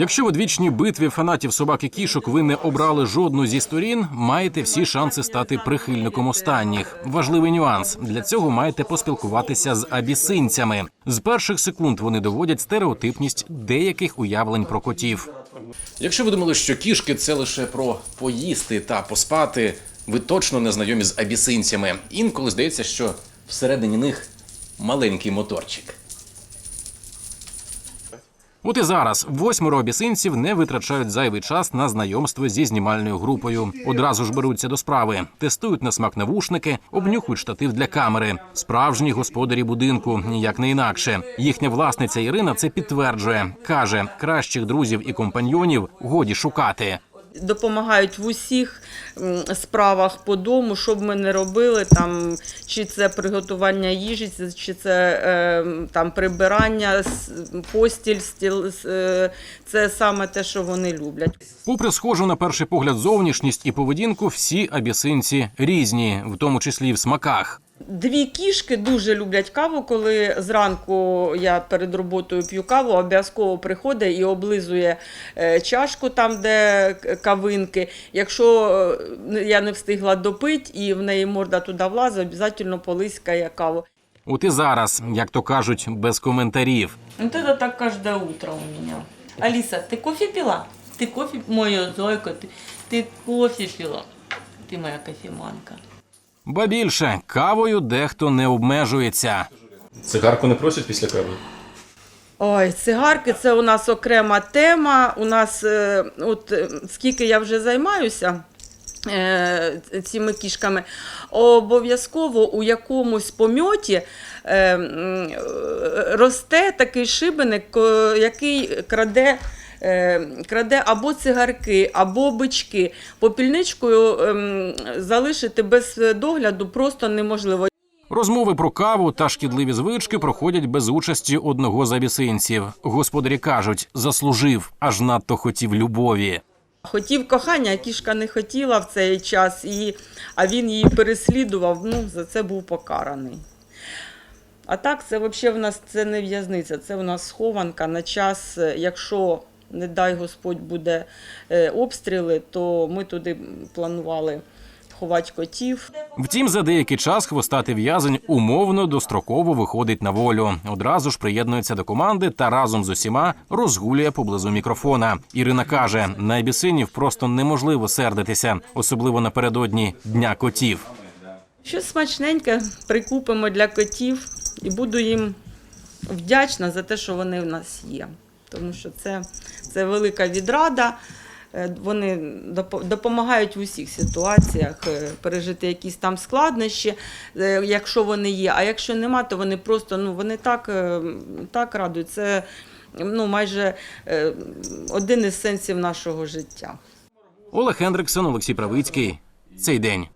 Якщо в одвічній битві фанатів собак і кішок ви не обрали жодну зі сторін, маєте всі шанси стати прихильником останніх. Важливий нюанс для цього маєте поспілкуватися з абісинцями. З перших секунд вони доводять стереотипність деяких уявлень про котів. Якщо ви думали, що кішки це лише про поїсти та поспати, ви точно не знайомі з абісинцями. Інколи здається, що всередині них маленький моторчик. От і зараз восьмеро обісинців не витрачають зайвий час на знайомство зі знімальною групою. Одразу ж беруться до справи, тестують на смак навушники, обнюхують штатив для камери. Справжні господарі будинку, ніяк не інакше. Їхня власниця Ірина це підтверджує. каже, кращих друзів і компаньйонів годі шукати. Допомагають в усіх справах по дому, що б ми не робили, там, чи це приготування їжі, чи це е, там, прибирання, постіль, стіл, е, це саме те, що вони люблять. Попри схожу на перший погляд зовнішність і поведінку, всі абісинці різні, в тому числі й в смаках. Дві кішки дуже люблять каву. Коли зранку я перед роботою п'ю каву, обов'язково приходить і облизує е, чашку там, де к- кавинки. Якщо е, я не встигла допити і в неї морда туди влазить, обов'язково полискає каву. От і зараз, як то кажуть, без коментарів. Вот это так каждое утро у меня. Алиса, ты кофе пила? Ты кофе, моя зойка, ты, ты кофе пила? Ты моя кофеманка. Ба більше кавою дехто не обмежується. Цигарку не просять після кави? Ой, цигарки це у нас окрема тема. У нас, е, от е, скільки я вже займаюся е, цими кішками, обов'язково у якомусь помьоті е, м, е, росте такий шибеник, ко- який краде. Е, Краде або цигарки, або бички. Попільничкою ем, залишити без догляду просто неможливо. Розмови про каву та шкідливі звички проходять без участі одного з абісинців. Господарі кажуть, заслужив, аж надто хотів любові. Хотів кохання, а кішка не хотіла в цей час, і, а він її переслідував, ну, за це був покараний. А так, це взагалі в нас це не в'язниця, це в нас схованка на час, е, якщо, не дай Господь, буде е, обстріли, то ми туди планували ховати котів. Втім, за деякий час хвостатий в'язень умовно достроково виходить на волю. Одразу ж приєднується до команди та разом з усіма розгулює поблизу мікрофона. Ірина каже: на абісинів просто неможливо сердитися, особливо напередодні дня котів. Щось смачненьке прикупимо для котів і буду їм вдячна за те, що вони в нас є. Тому що це, це велика відрада. Е, Вони допо- допомагають в усіх ситуаціях е, пережити якісь там складнощі, е, якщо вони є. А якщо нема, то вони просто ну, вони так, так радують. Це ну, майже один із сенсів нашого життя. Олег Хендриксон, Олексій Правицький. Цей день.